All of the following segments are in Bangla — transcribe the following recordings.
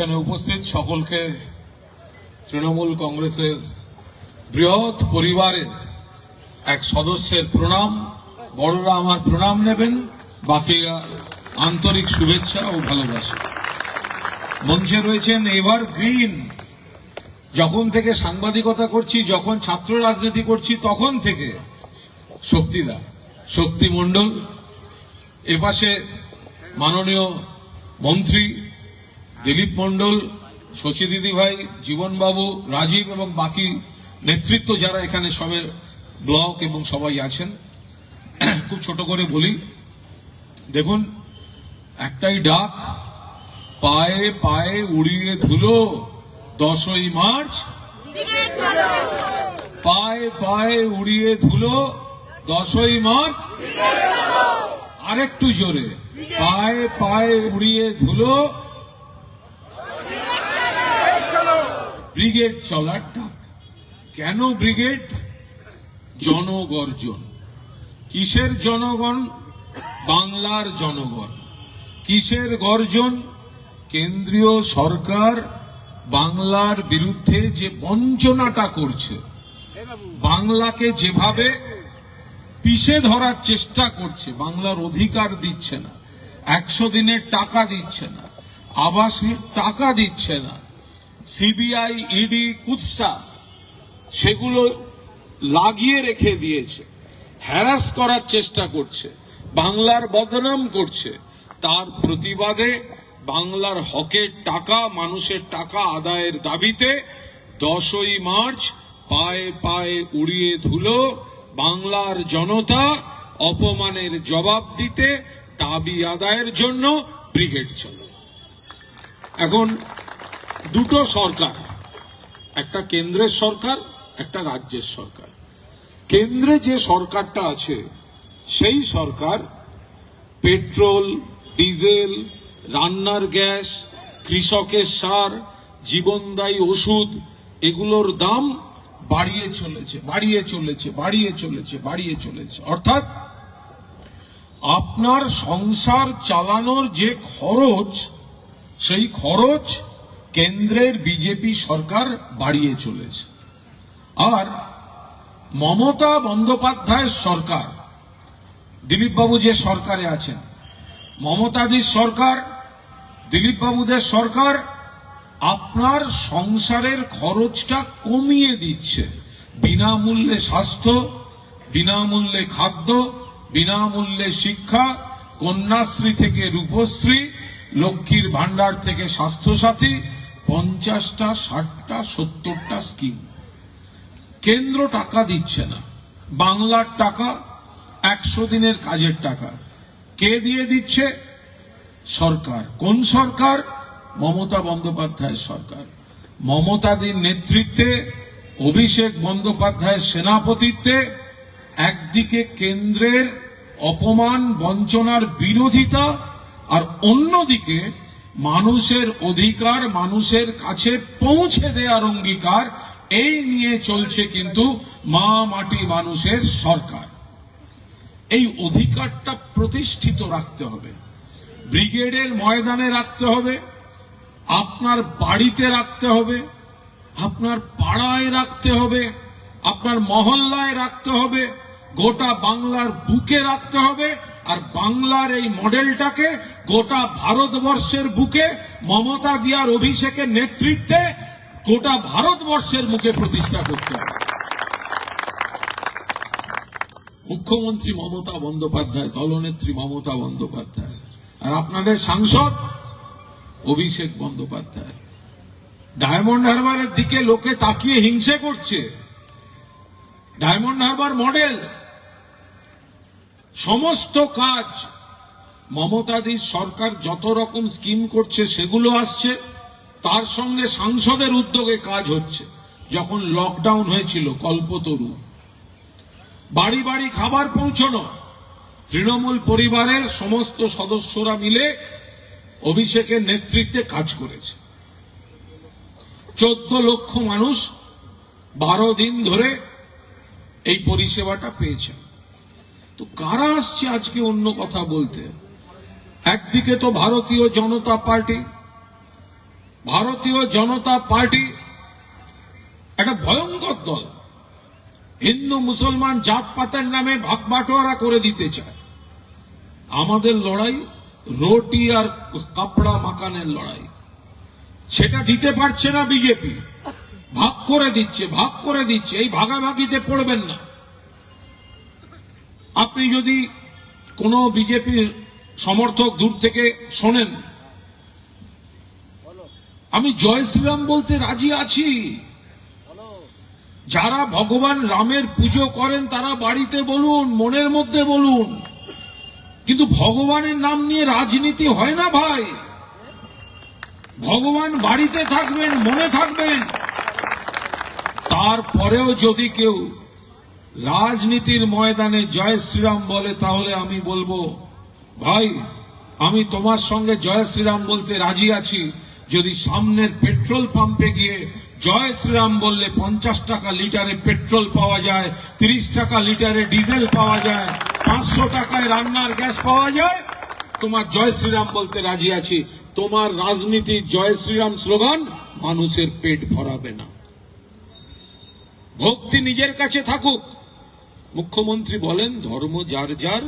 এখানে উপস্থিত সকলকে তৃণমূল কংগ্রেসের বৃহৎ পরিবারের এক সদস্যের প্রণাম, বড়রা আমার প্রণাম নেবেন, বাকিরা আন্তরিক শুভেচ্ছা ও ভালোবাসা। মঞ্চে রয়েছেন এভার গ্রিন। যখন থেকে সাংবাদিকতা করছি, যখন ছাত্র রাজনীতি করছি, তখন থেকে শক্তিদা শক্তি মণ্ডল এপাশে মাননীয় মন্ত্রী দিলীপ মণ্ডল শচী দিদি ভাই জীবনবাবু, রাজীব এবং বাকি নেতৃত্ব যারা এখানে সবের ব্লক এবং সবাই আছেন, খুব ছোট করে বলি। দেখুন, একটাই ডাক, পায়ে পায়ে উড়িয়ে ধুলো, দশই মার্চ। পায়ে পায়ে উড়িয়ে ধুলো, দশই মার্চ। আরেকটু জোরে। পায়ে পায়ে উড়িয়ে ধুলো ব্রিগেড চলার ডাক। কেন ব্রিগেড? জনগর্জন। কিসের জনগণ? বাংলার জনগণ। কিসের গর্জন? কেন্দ্রীয় সরকার বাংলার বিরুদ্ধে যে বঞ্চনাটা করছে, বাংলাকে যেভাবে পিষে ধরার চেষ্টা করছে, বাংলার অধিকার দিচ্ছে না, একশো দিনের টাকা দিচ্ছে না, আবাসের টাকা দিচ্ছে না সিবিআই, ইডি, কুৎসা সেগুলো লাগিয়ে রেখে দিয়েছে, হ্যারাস করার চেষ্টা করছে, বাংলার বদনাম করছে। তার প্রতিবাদে বাংলার হকের টাকা, মানুষের টাকা আদায়ের দাবিতে দশই মার্চ পায়ে পায়ে উড়িয়ে ধুলো বাংলার জনতা অপমানের জবাব দিতে, দাবি আদায়ের জন্য ব্রিগেড চলো এখন দুটো সরকার, একটা কেন্দ্রের সরকার, একটা রাজ্যের সরকার। কেন্দ্রে যে সরকারটা আছে, সেই সরকার পেট্রোল, ডিজেল, রান্নার গ্যাস, কৃষকের সার, জীবনদায়ী ওষুধ, এগুলোর দাম বাড়িয়ে চলেছে বাড়িয়ে চলেছে বাড়িয়ে চলেছে বাড়িয়ে চলেছে। অর্থাৎ আপনার সংসার চালানোর যে খরচ, সেই খরচ কেন্দ্রের বিজেপি সরকার বাড়িয়ে চলেছে। আর মমতা বন্দ্যোপাধ্যায়ের সরকার, দিলীপবাবু যে সরকারে আছেন, মমতাদির সরকার, দিলীপবাবুদের সরকার, আপনার সংসারের খরচটা কমিয়ে দিচ্ছে। বিনামূল্যে স্বাস্থ্য, বিনামূল্যে খাদ্য, বিনামূল্যে শিক্ষা, কন্যাশ্রী থেকে রূপশ্রী, লক্ষ্মীর ভান্ডার থেকে স্বাস্থ্যসাথী পঞ্চাশটা, ষাটটা, সত্তরটা স্কিম। কেন্দ্র টাকা দিচ্ছে না। বাংলার টাকা, একশো দিনের কাজের টাকা। কে দিয়ে দিচ্ছে? সরকার। কোন সরকার? মমতা বন্দ্যোপাধ্যায়ের সরকার। মমতাদির নেতৃত্বে, অভিষেক বন্দ্যোপাধ্যায়ের সেনাপতিত্বে, একদিকে কেন্দ্রের অপমান, বঞ্চনার বিরোধিতা, আর অন্যদিকে মানুষের অধিকার, মানুষের কাছে পৌঁছে দেওয়ার অঙ্গীকার, এই নিয়ে চলছে কিন্তু মা মাটি মানুষের সরকার। এই অধিকারটা প্রতিষ্ঠিত রাখতে হবে। ব্রিগেডের ময়দানে রাখতে হবে, আপনার বাড়িতে রাখতে হবে, আপনার পাড়ায় রাখতে হবে, আপনার মহল্লায় রাখতে হবে, গোটা বাংলার বুকে রাখতে হবে আর বাংলার এই মডেলটাকে গোটা ভারতবর্ষের বুকে মমতা দিয়ার অভিষেকের নেতৃত্বে গোটা ভারতবর্ষের মুখে প্রতিষ্ঠা করতে হবে। মুখ্যমন্ত্রী মমতা বন্দ্যোপাধ্যায়, দলনেত্রী মমতা বন্দ্যোপাধ্যায়, আর আপনাদের সাংসদ অভিষেক বন্দ্যোপাধ্যায়। ডায়মন্ড হারবারের দিকে লোকে তাকিয়ে হিংসে করছে। ডায়মন্ড হারবার মডেল সমস্ত কাজ মমতাদির সরকার যত রকম স্কিম করছে, সেগুলো আসছে। তার সঙ্গে সাংসদের উদ্যোগে কাজ হচ্ছে। যখন লকডাউন হয়েছিল, কল্পতরু। বাড়ি বাড়ি খাবার পৌঁছানো। তৃণমূল পরিবারের সমস্ত সদস্যরা মিলে অভিষেকের নেতৃত্বে কাজ করেছে। চোদ্দ লক্ষ মানুষ বারো দিন ধরে এই পরিষেবাটা পেয়েছেন। তো কারা আসছে আজকে অন্য কথা বলতে? একদিকে তো ভারতীয় জনতা পার্টি, ভারতীয় জনতা পার্টি একটা ভয়ঙ্কর দল। হিন্দু, মুসলমান জাত জাতপাতের নামে ভাগবাটোয়ারা করে দিতে চায়। আমাদের লড়াই রোটি আর কাপড়া মাকানের লড়াই। সেটা দিতে পারছে না বিজেপি। ভাগ করে দিচ্ছে, ভাগ করে দিচ্ছে, এই ভাগাভাগিতে পড়বেন না। আপনি যদি কোনো বিজেপি সমর্থক দূর থেকে শোনেন, আমি জয় শ্রীরাম বলতে রাজি আছি। যারা ভগবান রামের পুজো করেন, তারা বাড়িতে বলুন, মনের মধ্যে বলুন। কিন্তু ভগবানের নাম নিয়ে রাজনীতি হয় না ভাই। ভগবান বাড়িতে থাকবেন, মনে থাকবেন। তারপরেও যদি কেউ রাজনীতির ময়দানে জয় শ্রীরাম বলে, তাহলে আমি বলব, ভাই, আমি তোমার সঙ্গে জয় শ্রীরাম বলতে রাজি আছি। যদি সামনের পেট্রোল পাম্পে গিয়ে জয় শ্রীরাম বললে পঞ্চাশ টাকা লিটারে পেট্রোল পাওয়া যায়, তিরিশ টাকা লিটারে ডিজেল পাওয়া যায়, পাঁচশো টাকায় রান্নার গ্যাস পাওয়া যায়, তোমার জয় শ্রীরাম বলতে রাজি আছি। তোমার রাজনীতির জয় শ্রীরাম স্লোগান, মানুষের পেট ভরাবে না। ভক্তি নিজের কাছে থাকুক। মুখ্যমন্ত্রী বলেন, ধর্ম যার যার,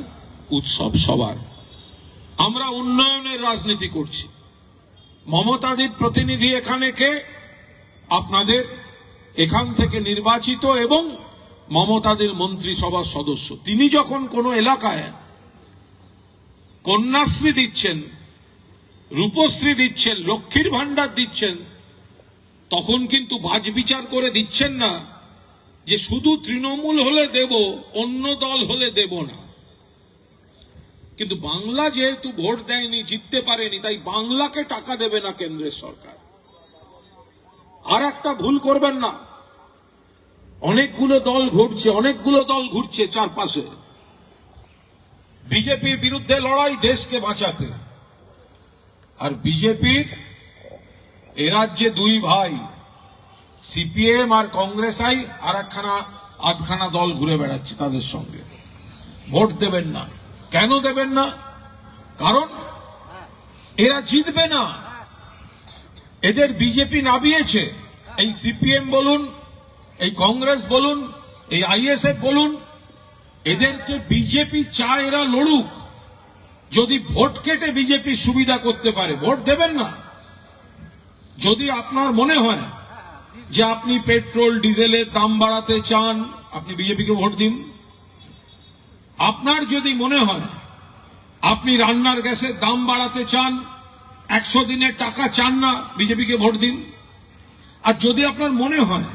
উৎসব সবার। আমরা উন্নয়নের রাজনীতি করছি। মমতাদির প্রতিনিধি এখানে কে? আপনাদের এখান থেকে নির্বাচিত এবং মমতাদের মন্ত্রিসভার সদস্য। তিনি যখন কোনো এলাকায় কন্যাশ্রী দিচ্ছেন, রূপশ্রী দিচ্ছেন, লক্ষ্মীর ভাণ্ডার দিচ্ছেন, তখন কিন্তু বাজ বিচার করে দিচ্ছেন না। যে শুধু তৃণমূল হলে দেব, অন্য দল হলে দেব না। কিন্তু বাংলা যেহেতু ভোট দেয়নি, জিততে পারেনি, তাই বাংলাকে টাকা দেবে না কেন্দ্রের সরকার। আর একটা ভুল করবেন না। অনেকগুলো দল ঘুরছে, অনেকগুলো দল ঘুরছে চারপাশে। বিজেপির বিরুদ্ধে লড়াই দেশকে বাঁচাতে। আর বিজেপির এ রাজ্যে দুই ভাই। সিপিএম আর কংগ্রেস আই আর একখানা, আধখানা দল ঘুরে বেড়াচ্ছে তাদের সঙ্গে। ভোট দেবেন না। কেন দেবেন না? কারণ এরা জিতবে না। এদের বিজেপি নামিয়েছে। এই সিপিএম বলুন, এই কংগ্রেস বলুন, এই আইএসএফ বলুন, এদেরকে বিজেপি চায় এরা লড়ুক। যদি ভোট কেটে বিজেপি সুবিধা করতে পারে, ভোট দেবেন না। যদি আপনার মনে হয় যে আপনি পেট্রোল, ডিজেলের দাম বাড়াতে চান, আপনি বিজেপিকে ভোট দিন। আপনার যদি মনে হয়, আপনি রান্নার গ্যাসের দাম বাড়াতে চান, একশো দিনের টাকা চান না, বিজেপিকে ভোট দিন। আর যদি আপনার মনে হয়,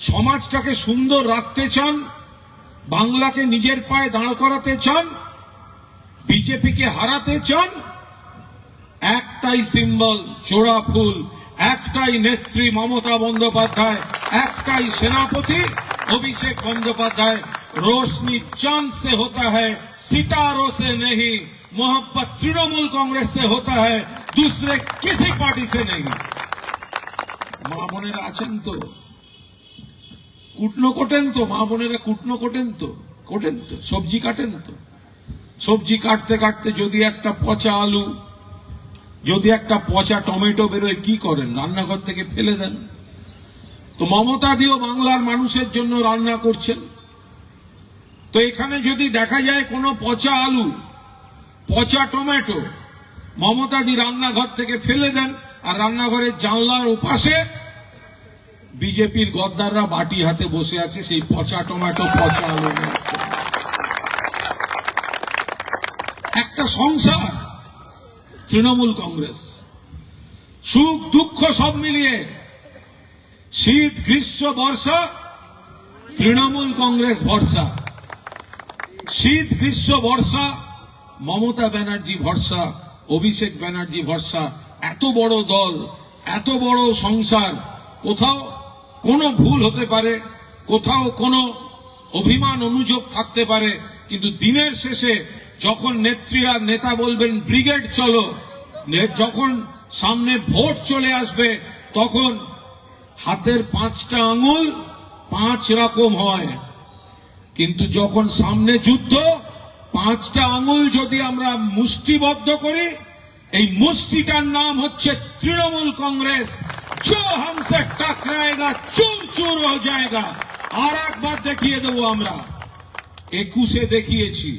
সমাজটাকে সুন্দর রাখতে চান, বাংলাকে নিজের পায়ে দাঁড় করাতে চান, বিজেপিকে হারাতে চান একটাই সিম্বল চোরা ফুল একটাই নেত্রী মমতা বন্দ্যোপাধ্যায় একটাই সেনাপতি অভিষেক বন্দ্যোপাধ্যায় रोशनी चांद से होता है सितारों से नहीं मोहब्बत तृणमूल कांग्रेस से होता है दूसरे किसी पार्टी से नहीं মা বোনেরা আছেন তো কুটনো কোটেন তো মা বোনেরা কুটনো কোটেন তো কোটেন তো সবজি কাটেন তো সবজি কাটতে কাটতে যদি একটা পচা আলু যদি একটা পচা টমেটো বেরোয়, কি করেন? রান্নাঘর থেকে ফেলে দেন। তো মমতা দিও বাংলার মানুষের জন্য রান্না করছেন। তো এখানে যদি দেখা যায় কোনো পচা আলু, পচা টমেটো মমতাদি রান্নাঘর থেকে ফেলে দেন আর রান্নাঘরের জানলার ওপাশে বিজেপির গদ্দাররা বাটি হাতে বসে আছে, সেই পচা টমেটো, পচা আলু। একটা সংসার। তৃণমূল কংগ্রেস। সুখ দুঃখ সব মিলিয়ে শীত, গ্রীষ্ম, বর্ষা, তৃণমূল কংগ্রেস ভরসা। শীত, গ্রীষ্ম, বর্ষা, মমতা ব্যানার্জি ভরসা, অভিষেক ব্যানার্জি ভরসা। এত বড় দল, এত বড় সংসার, কোথাও কোনো ভুল হতে পারে, কোথাও কোনো অভিমান, অনুযোগ থাকতে পারে, কিন্তু দিনের শেষে যখন নেত্রীরা নেতা বলবেন, ব্রিগেড, চলো। যখন সামনে ভোট চলে আসবে, তখন হাতের পাঁচটা আঙুল পাঁচ রকম হয়। কিন্তু যখন সামনে যুদ্ধ, পাঁচটা আঙুল যদি আমরা মুষ্টিবদ্ধ করি, এই মুষ্টিটার নাম হচ্ছে তৃণমূল কংগ্রেস। চো হামসে টাকরায়গা চুর চুর হয়ে যায়গা আর একবার দেখিয়ে দেবো আমরা। একুশে দেখিয়েছি।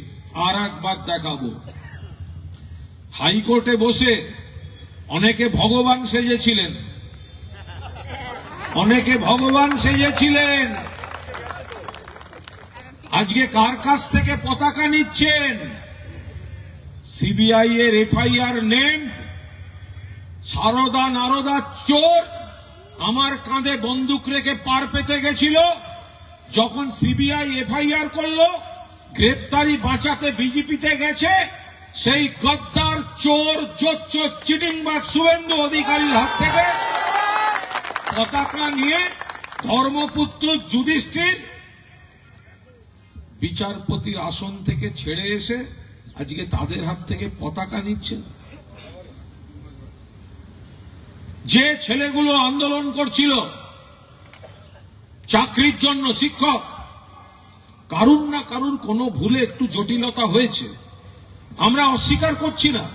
আর একবার দেখাবো। হাইকোর্টে বসে অনেকে ভগবান সেজেছিলেন। অনেকে ভগবান সেজেছিলেন। আজকে কার কাছ থেকে পতাকা নিচ্ছেন? সিবিআই এর এফআইআর নেম সারদা নারদা চোর আমার কাঁধে বন্দুক রেখে পার পেতে গেছিল, যখন সিবিআই এফআইআর করল গ্রেপ্তারি বাঁচাতে বিজেপিতে গেছে সেই গদ্দার চোর চোর চিটিংবাজ শুভেন্দু অধিকারীর হাত থেকে। পতাকা নিয়ে ধর্মপুত্র যুধিষ্ঠির বিচারপতির আসন থেকে ছেড়ে এসে আজকে তাদের হাত থেকে পতাকা নিচ্ছেন যে ছেলেগুলো আন্দোলন করছিল, চাকরির জন্য শিক্ষক কারুর না কারুর কোনো ভুলে একটু জটিলতা হয়েছে। আমরা অস্বীকার করছি না,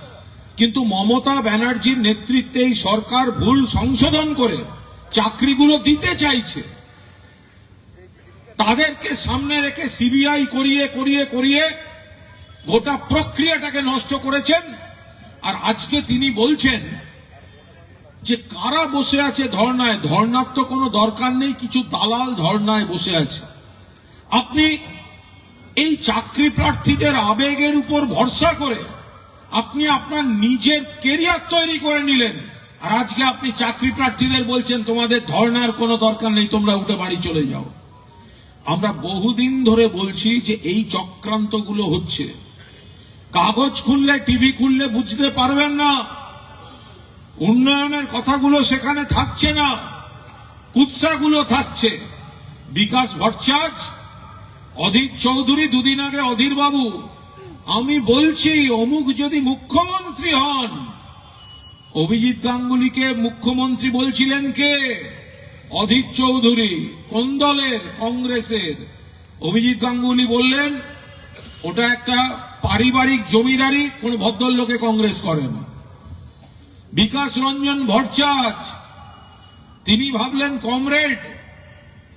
কিন্তু মমতা ব্যানার্জির নেতৃত্বে এই সরকার ভুল সংশোধন করে চাকরিগুলো দিতে চাইছে। তাদেরকে সামনে রেখে সিবিআই করিয়ে করিয়ে করিয়ে গোটা প্রক্রিয়াটাকে নষ্ট করেছেন। আর আজকে তিনি বলছেন যে, কারা বসে আছে ধর্নায়? ধর্নার তো কোনো দরকার নেই, কিছু দালাল ধর্নায় বসে আছে। আপনি এই চাকরি প্রার্থীদের আবেগের উপর ভরসা করে আপনি আপনার নিজের কেরিয়ার তৈরি করে নিলেন। আর আজকে আপনি চাকরি প্রার্থীদের বলছেন, তোমাদের ধর্নার কোনো দরকার নেই, তোমরা উঠে বাড়ি চলে যাও। আমরা বহুদিন ধরে বলছি যে এই চক্রান্তগুলো হচ্ছে। কাগজ খুললে, টিভি খুললে বুঝতে পারবেন না। উন্নয়নের কথাগুলো সেখানে থাকছে না। কুৎসাগুলো থাকছে। বিকাশ ভট্টাচার্য অধীর চৌধুরী দুদিন আগে অধীর বাবু আমি বলছি, অমুক যদি মুখ্যমন্ত্রী হন, অভিজিৎ গাঙ্গুলিকে মুখ্যমন্ত্রী বলছিলেন কে? অধীর চৌধুরী, কোন দলের? কংগ্রেসের। অভিজিৎ গাঙ্গুলি বললেন, ওটা একটা পারিবারিক জমিদারি, কোন ভদ্রলোকে কংগ্রেস করে না। বিকাশ রঞ্জন ভট্টাচার্য, তিনি ভাবলেন, কমরেড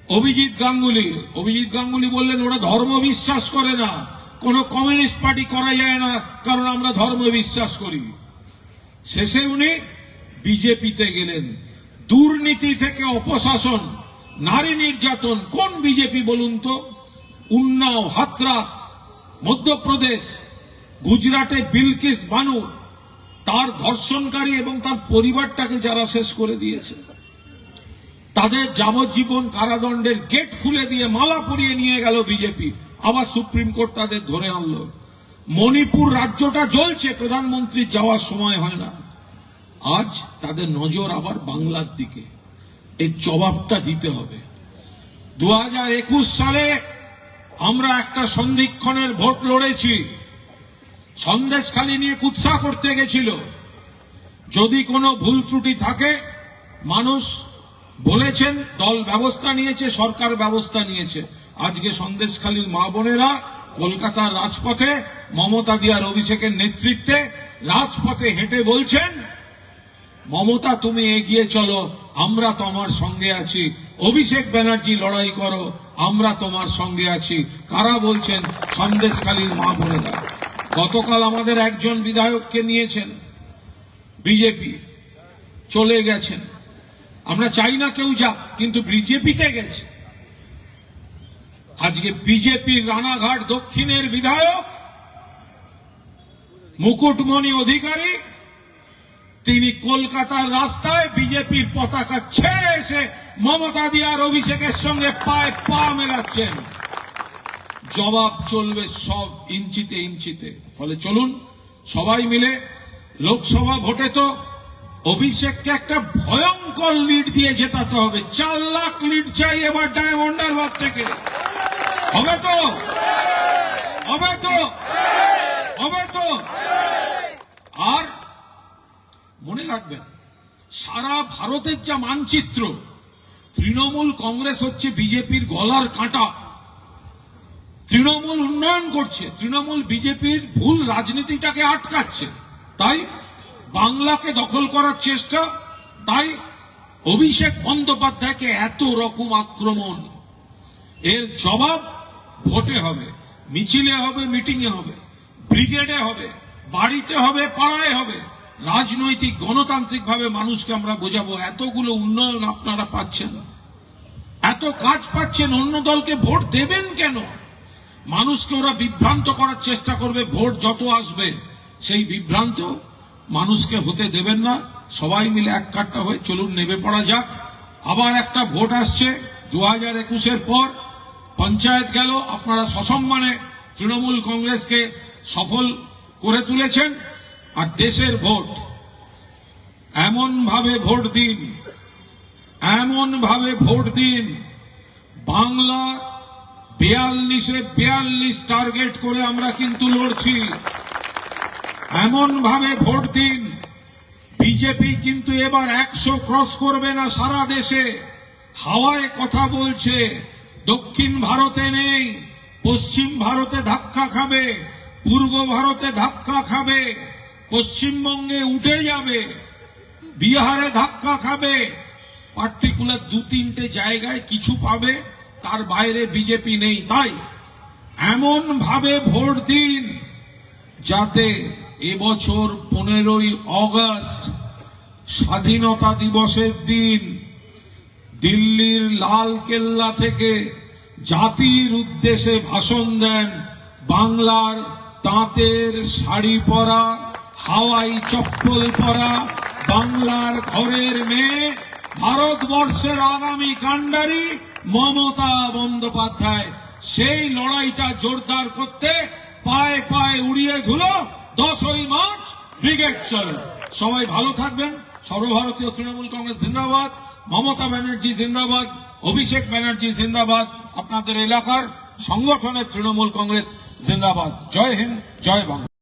অভিজিৎ গাঙ্গুলি অভিজিৎ গাঙ্গুলি বললেন, ওরা ধর্ম বিশ্বাস করে না। কোন কমিউনিস্ট পার্টি করা যায় না, কারণ আমরা ধর্ম বিশ্বাস করি। শেষে উনি বিজেপিতে গেলেন। দুর্নীতি থেকে অপশাসন, নারী নির্যাতন, কোন বিজেপি বলুন তো? উন্নাও, হাতরাস, মধ্যপ্রদেশ, গুজরাটে বিলকিস বানু, তার ধর্ষণকারী এবং তার পরিবারটাকে যারা শেষ করে দিয়েছে। তাদের যাবজ্জীবন কারাদণ্ডের গেট খুলে দিয়ে মালা পরিয়ে নিয়ে গেল বিজেপি আবার সুপ্রিম কোর্ট তাদের ধরে আনলো। মণিপুর রাজ্যটা জ্বলছে, প্রধানমন্ত্রী যাওয়ার সময় হয় না। আজ তাদের নজর আবার বাংলার দিকে। এই জবাবটা দিতে হবে। দু হাজার একুশ সালে আমরা একটা সন্ধিক্ষণের ভোট লড়েছি। সন্দেশখালি নিয়ে কুৎসা করতে গেছিল। যদি কোনো ভুল ত্রুটি থাকে, মানুষ বলেছেন, দল ব্যবস্থা নিয়েছে, সরকার ব্যবস্থা নিয়েছে। আজকে সন্দেশখালীর মা বোনেরা কলকাতার রাজপথে মমতা দিয়ার অভিষেকের নেতৃত্বে রাজপথে হেঁটে বলছেন, মমতা, তুমি এগিয়ে চলো, আমরা তোমার সঙ্গে আছি। অভিষেক ব্যানার্জি, লড়াই করো, আমরা তোমার সঙ্গে আছি। কারা বলছেন? সন্দেশখালীর মা বোনেরা। গতকাল আমাদের একজন বিধায়ককে নিয়েছেন, বিজেপি। চলে গেছেন। আমরা চাই না কেউ যাক, কিন্তু বিজেপিতে গেছে। আজকে বিজেপির রানাঘাট দক্ষিণের বিধায়ক, মুকুটমণি অধিকারী, তিনি কলকাতার রাস্তায় বিজেপির পতাকা ছেড়ে এসে মমতা দিয়ার অভিষেকের সঙ্গে পায়ে পা মেলাচ্ছেন। জবাব চলবে সব ইঞ্চিতে ইঞ্চিতে। ফলে চলুন, সবাই মিলে লোকসভা ভোটে তো অভিষেককে একটা ভয়ঙ্কর লিড দিয়ে জেতাতে হবে। চার লাখ লিড চাই এবার ডায়মন্ড হারবার থেকে। হবে তো? হবে তো? হবে তো? আর মনে রাখবেন, সারা ভারতের যা মানচিত্র, তৃণমূল কংগ্রেস হচ্ছে বিজেপির গলার কাঁটা। তৃণমূল উন্নয়ন করছে, তৃণমূল বিজেপির ভুল রাজনীতিটাকে আটকাচ্ছে। তাই বাংলাকে দখল করার চেষ্টা, তাই অভিষেক বন্দ্যোপাধ্যায়কে এত রকম আক্রমণ। এর জবাব ভোটে হবে, মিছিলে হবে, মিটিংয়ে হবে, ব্রিগেডে হবে, বাড়িতে হবে, পাড়ায় হবে। রাজনৈতিক গণতান্ত্রিক ভাবে মানুষকে আমরা বোঝাবো, এতগুলো উন্নয়ন আপনারা পাচ্ছেন। এত কাজ পাচ্ছেন, অন্য দলকে ভোট দেবেন কেন? মানুষকে ওরা বিভ্রান্ত করার চেষ্টা করবে, ভোট যত আসবে, সেই বিভ্রান্ত মানুষকে হতে দেবেন না। সবাই মিলে এক কাট্টা হয়ে চলুন, নেমে পড়া যাক। আবার একটা ভোট আসছে দু হাজার একুশের পর। পঞ্চায়েত গেল, আপনারা সসম্মানে তৃণমূল কংগ্রেসকে সফল করে তুলেছেন। আর দেশের ভোট এমন ভাবে ভোট দিন এমন ভাবে ভোট দিন। বাংলা বিয়াল্লিশে বিয়াল্লিশ টার্গেট করে আমরা কিন্তু লড়ছি। এমন ভাবে ভোট দিন। বিজেপি কিন্তু এবার একশো ক্রস করবে না সারা দেশে। হাওয়ায় কথা বলছে, দক্ষিণ ভারতে নেই, পশ্চিম ভারতে ধাক্কা খাবে, পূর্ব ভারতে ধাক্কা খাবে, পশ্চিমবঙ্গে উঠে যাবে, বিহারে ধাক্কা খাবে। পার্টিকুলার দু তিনটে জায়গায় কিছু পাবে, তার বাইরে বিজেপি নেই। তাই এমন ভাবে ভোট দিন, যাতে এবছর পনেরোই অগস্ট স্বাধীনতা দিবসের দিন দিল্লির লাল কেল্লা থেকে জাতির উদ্দেশ্যে ভাষণ দেন বাংলার তাঁতের শাড়ি পরা, হাওয়াই চপ্পল পরা, বাংলার ঘরের মেয়ে, ভারতবর্ষের আগামী কাণ্ডারি মমতা বন্দ্যোপাধ্যায়। সেই লড়াইটা জোরদার করতে পায়ে পায়ে উড়িয়ে ধুলো দশই মার্চ, ব্রিগেড চলে। সবাই ভালো থাকবেন। সর্বভারতীয় তৃণমূল কংগ্রেস জিন্দাবাদ, মমতা ব্যানার্জি জিন্দাবাদ, অভিষেক ব্যানার্জি জিন্দাবাদ, আপনাদের এলাকার সংগঠনের তৃণমূল কংগ্রেস জিন্দাবাদ। জয় হিন্দ, জয় বাংলা।